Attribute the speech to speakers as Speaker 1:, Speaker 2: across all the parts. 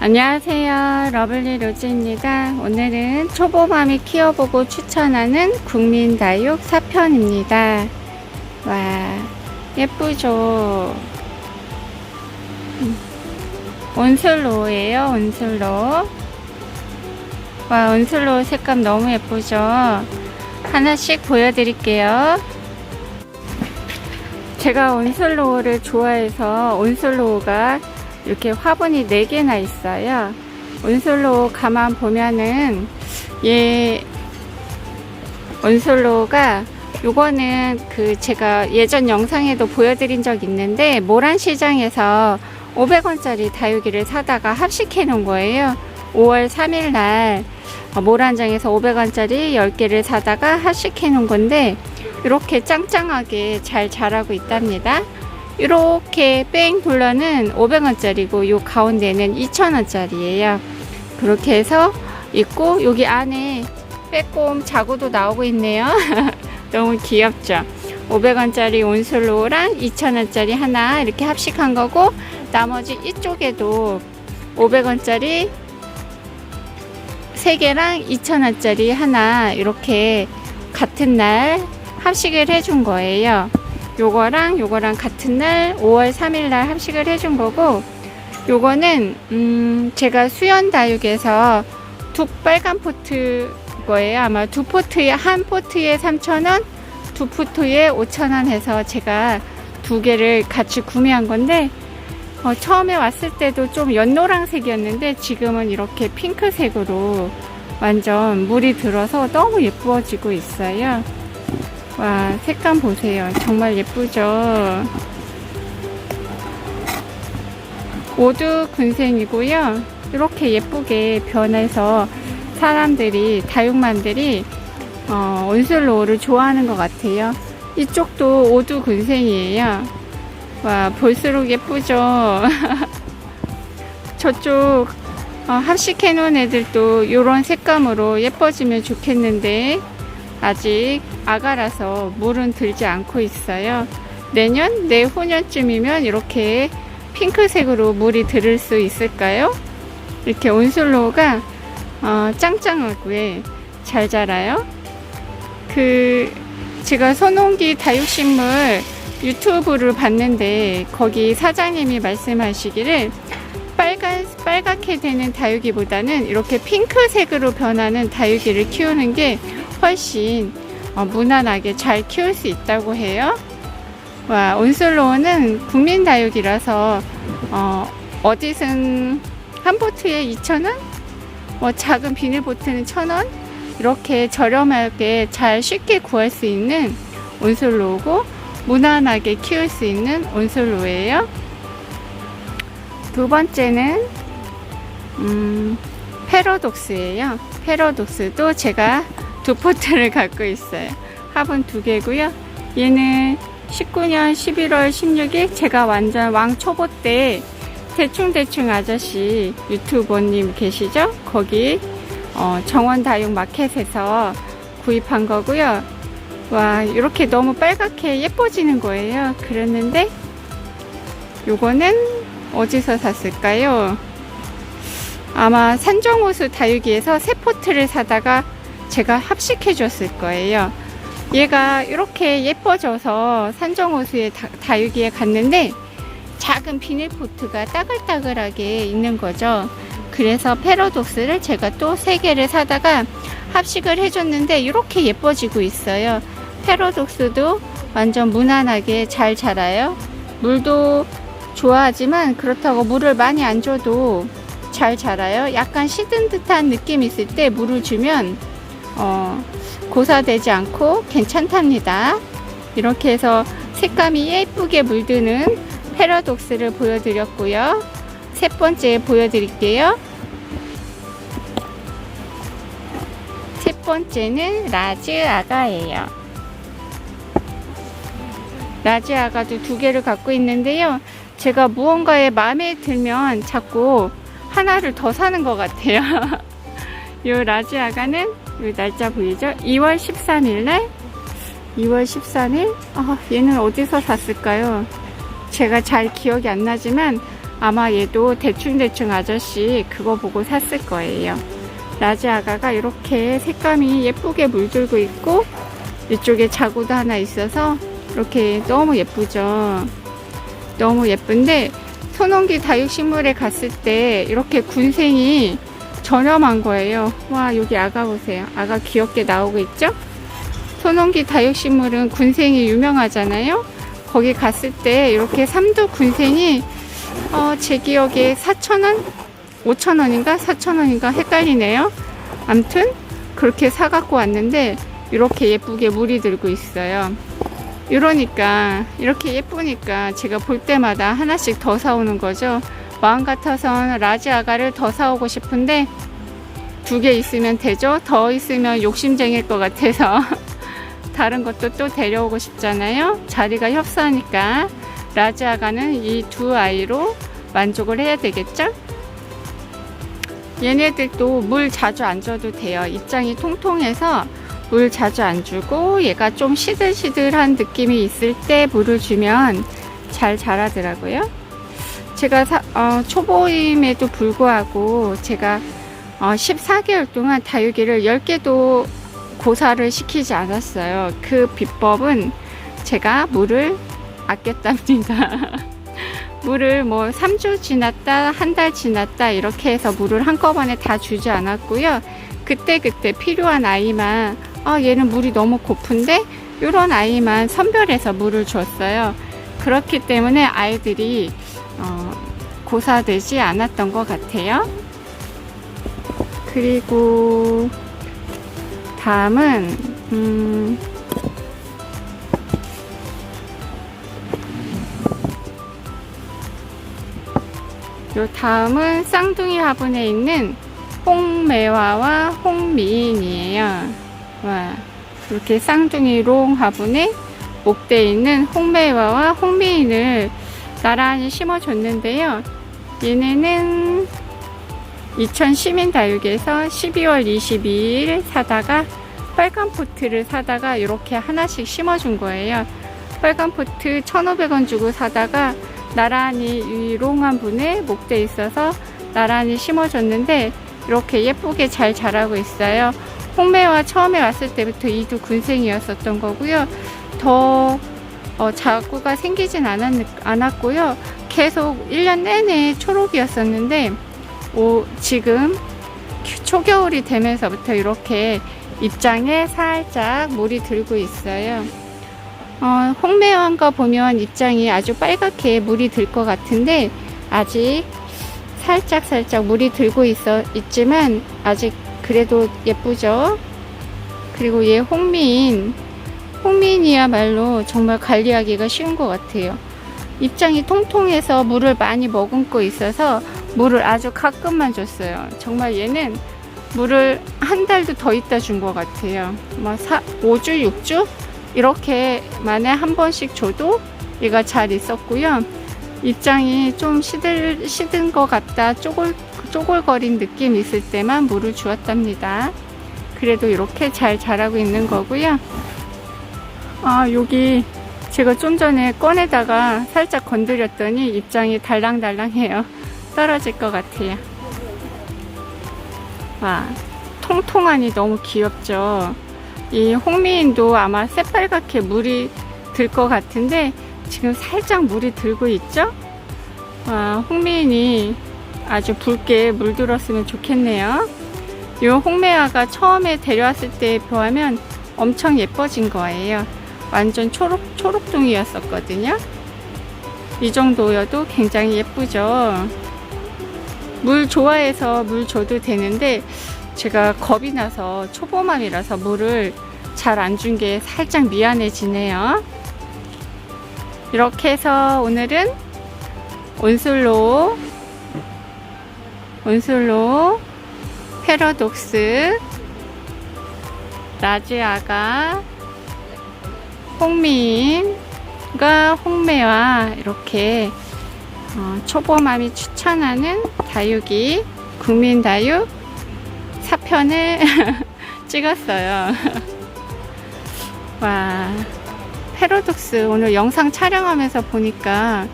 Speaker 1: 안녕하세요. 러블리 로즈입니다. 오늘은 초보맘이 키워보고 추천하는 국민 다육 4편입니다. 와, 예쁘죠? 음, 온슬로우예요, 온슬로우. 와, 온슬로우 색감 너무 예쁘죠? 하나씩 보여드릴게요. 제가 온슬로우를 좋아해서 온슬로우가 이렇게 화분이 4개나 있어요. 온슬로우 가만 보면은 얘 온슬로우가 요거는 그 제가 예전 영상에도 보여드린 적 있는데 모란 시장에서 500원짜리 다육이를 사다가 합식해 놓은 거예요. 5월 3일 날 모란장에서 500원짜리 10개를 사다가 합식해 놓은 건데 이렇게 짱짱하게 잘 자라고 있답니다. 이렇게 뺑 둘러는 500원짜리고 요 가운데는 2,000원짜리예요. 그렇게 해서 있고 여기 안에 빼꼼 자구도 나오고 있네요. 너무 귀엽죠? 500원짜리 온슬로우랑 2,000원짜리 하나 이렇게 합식한 거고 나머지 이쪽에도 500원짜리 3개랑 2,000원짜리 하나 이렇게 같은 날 합식을 해준 거예요. 요거랑 요거랑 같은 날 5월 3일 날 합식을 해준 거고 요거는 음 제가 수연 다육에서 두 빨간 포트 거예요. 아마 두 포트에 한 포트에 3,000원, 두 포트에 5,000원 해서 제가 두 개를 같이 구매한 건데 어, 처음에 왔을 때도 좀 연노랑색이었는데 지금은 이렇게 핑크색으로 완전 물이 들어서 너무 예뻐지고 있어요. 와, 색감 보세요. 정말 예쁘죠? 모두 군생이고요. 이렇게 예쁘게 변해서 사람들이, 다육만들이 어, 온슬로우를 좋아하는 것 같아요. 이쪽도 오두 군생이에요. 와, 볼수록 예쁘죠? 저쪽 어, 합식 해 놓은 애들도 이런 색감으로 예뻐지면 좋겠는데 아직 아가라서 물은 들지 않고 있어요. 내년, 내후년쯤이면 이렇게 핑크색으로 물이 들을 수 있을까요? 이렇게 온슬로우가 어, 짱짱하게 잘 자라요. 그 제가 선홍기 다육식물 유튜브를 봤는데 거기 사장님이 말씀하시기를 빨간 빨갛게 되는 다육이보다는 이렇게 핑크색으로 변하는 다육이를 키우는 게 훨씬 어, 무난하게 잘 키울 수 있다고 해요. 와, 온슬로우는 국민 다육이라서 어, 어디선 한 보트에 2,000원? 뭐 작은 비닐 보트는 1,000원? 이렇게 저렴하게 잘 쉽게 구할 수 있는 온슬로우고 무난하게 키울 수 있는 온슬로우예요. 두 번째는 음, 페로독스예요. 페로독스도 제가 두 포트를 갖고 있어요. 화분 두 개고요. 얘는 19년 11월 16일 제가 완전 왕 초보 때 대충대충 아저씨 유튜버님 계시죠? 거기 어, 정원 다육 마켓에서 구입한 거고요. 와 이렇게 너무 빨갛게 예뻐지는 거예요. 그랬는데 요거는 어디서 샀을까요? 아마 산정호수 다육이에서 새 포트를 사다가 제가 합식해 줬을 거예요. 얘가 이렇게 예뻐져서 산정호수의 다, 다육이에 갔는데 작은 비닐포트가 따글따글하게 있는 거죠. 그래서 패러독스를 제가 또세 개를 사다가 합식을 해줬는데 이렇게 예뻐지고 있어요. 패러독스도 완전 무난하게 잘 자라요. 물도 좋아하지만 그렇다고 물을 많이 안 줘도 잘 자라요. 약간 시든 듯한 느낌 있을 때 물을 주면 어, 고사되지 않고 괜찮답니다. 이렇게 해서 색감이 예쁘게 물드는 패러독스를 보여드렸고요. 세 번째 보여드릴게요. 세 번째는 라즈 아가예요. 라즈 아가도 두 개를 갖고 있는데요. 제가 무언가에 마음에 들면 자꾸 하나를 더 사는 것 같아요. 이 라즈 아가는 이 날짜 보이죠? 2월 13일 날 2월 13일 아, 얘는 어디서 샀을까요? 제가 잘 기억이 안 나지만 아마 얘도 대충대충 아저씨 그거 보고 샀을 거예요. 라지 아가가 이렇게 색감이 예쁘게 물들고 있고 이쪽에 자구도 하나 있어서 이렇게 너무 예쁘죠. 너무 예쁜데 손원기 다육식물에 갔을 때 이렇게 군생이 저렴한 거예요. 와 여기 아가 보세요. 아가 귀엽게 나오고 있죠? 손원기 다육식물은 군생이 유명하잖아요. 거기 갔을 때 이렇게 삼두 군생이 어, 제 기억에 4,000원? 5,000원인가? 4,000원인가? 헷갈리네요. 암튼 그렇게 사갖고 왔는데 이렇게 예쁘게 물이 들고 있어요. 이러니까 이렇게 예쁘니까 제가 볼 때마다 하나씩 더 사오는 거죠. 마음 같아선 라지 아가를 더 사오고 싶은데 두 개 있으면 되죠. 더 있으면 욕심쟁일 것 같아서 다른 것도 또 데려오고 싶잖아요. 자리가 협소하니까 라지 아가는 이 두 아이로 만족을 해야 되겠죠? 얘네들도 물 자주 안 줘도 돼요. 입장이 통통해서 물 자주 안 주고 얘가 좀 시들시들한 느낌이 있을 때 물을 주면 잘 자라더라고요. 제가 사- 어, 초보임에도 불구하고 제가 어, 14개월 동안 다육이를 10개도 고사를 시키지 않았어요. 그 비법은 제가 물을 아꼈답니다. 물을 뭐 3주 지났다, 한 달 지났다 이렇게 해서 물을 한꺼번에 다 주지 않았고요. 그때그때 필요한 아이만 아, 얘는 물이 너무 고픈데 이런 아이만 선별해서 물을 줬어요. 그렇기 때문에 아이들이 어, 고사되지 않았던 것 같아요. 그리고 다음은 음, 요 다음은 쌍둥이 화분에 있는 홍매화와 홍미인이에요. 와, 이렇게 쌍둥이 롱 화분에 목대에 있는 홍매화와 홍미인을 나란히 심어줬는데요. 얘네는 2000 시민 다육에서 12월 22일 사다가 빨간 포트를 사다가 이렇게 하나씩 심어준 거예요. 빨간 포트 1,500원 주고 사다가 나란히 이 롱한 분에 목대에 있어서 나란히 심어줬는데 이렇게 예쁘게 잘 자라고 있어요. 홍매화 처음에 왔을 때부터 이두 군생이었었던 거고요. 더 어, 자구가 생기진 않았, 않았고요. 계속 1년 내내 초록이었었는데 오, 지금 큐- 초겨울이 되면서부터 이렇게 입장에 살짝 물이 들고 있어요. 어, 홍매화인 거 보면 입장이 아주 빨갛게 물이 들 것 같은데 아직 살짝 살짝 물이 들고 있어 있지만 아직 그래도 예쁘죠. 그리고 얘 홍미인 홍미인이야말로 정말 관리하기가 쉬운 것 같아요. 입장이 통통해서 물을 많이 머금고 있어서 물을 아주 가끔만 줬어요. 정말 얘는 물을 한 달도 더 있다 준 것 같아요. 뭐 사, 5주, 6주 이렇게 만에 한 번씩 줘도 얘가 잘 있었고요. 입장이 좀 시들 시든 것 같다 쪼글 쪼글거린 느낌 있을 때만 물을 주었답니다. 그래도 이렇게 잘 자라고 있는 거고요. 아 여기 제가 좀 전에 꺼내다가 살짝 건드렸더니 입장이 달랑달랑해요. 떨어질 것 같아요. 와 통통하니 너무 귀엽죠. 이 홍미인도 아마 새빨갛게 물이 들 것 같은데 지금 살짝 물이 들고 있죠? 와, 홍미인이 아주 붉게 물들었으면 좋겠네요. 이 홍매화가 처음에 데려왔을 때에 비하면 엄청 예뻐진 거예요. 완전 초록, 초록둥이였었거든요. 이 정도여도 굉장히 예쁘죠. 물 좋아해서 물 줘도 되는데 제가 겁이 나서 초보맘이라서 물을 잘 안 준 게 살짝 미안해지네요. 이렇게 해서 오늘은 온슬로 온슬로 패러독스 라지아가 홍민과 홍매와 이렇게 어, 초보맘이 추천하는 다육이 국민다육 4편을 찍었어요. 와, 패러독스 오늘 영상 촬영하면서 보니까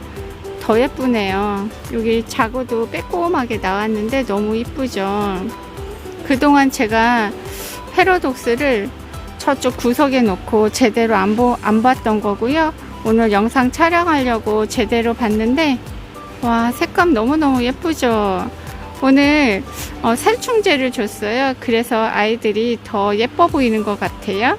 Speaker 1: 더 예쁘네요. 여기 자구도 빼꼼하게 나왔는데 너무 이쁘죠. 그동안 제가 패러독스를 저쪽 구석에 놓고 제대로 안, 보, 안 봤던 거고요. 오늘 영상 촬영하려고 제대로 봤는데 와 색감 너무너무 예쁘죠. 오늘 어, 살충제를 줬어요. 그래서 아이들이 더 예뻐 보이는 것 같아요.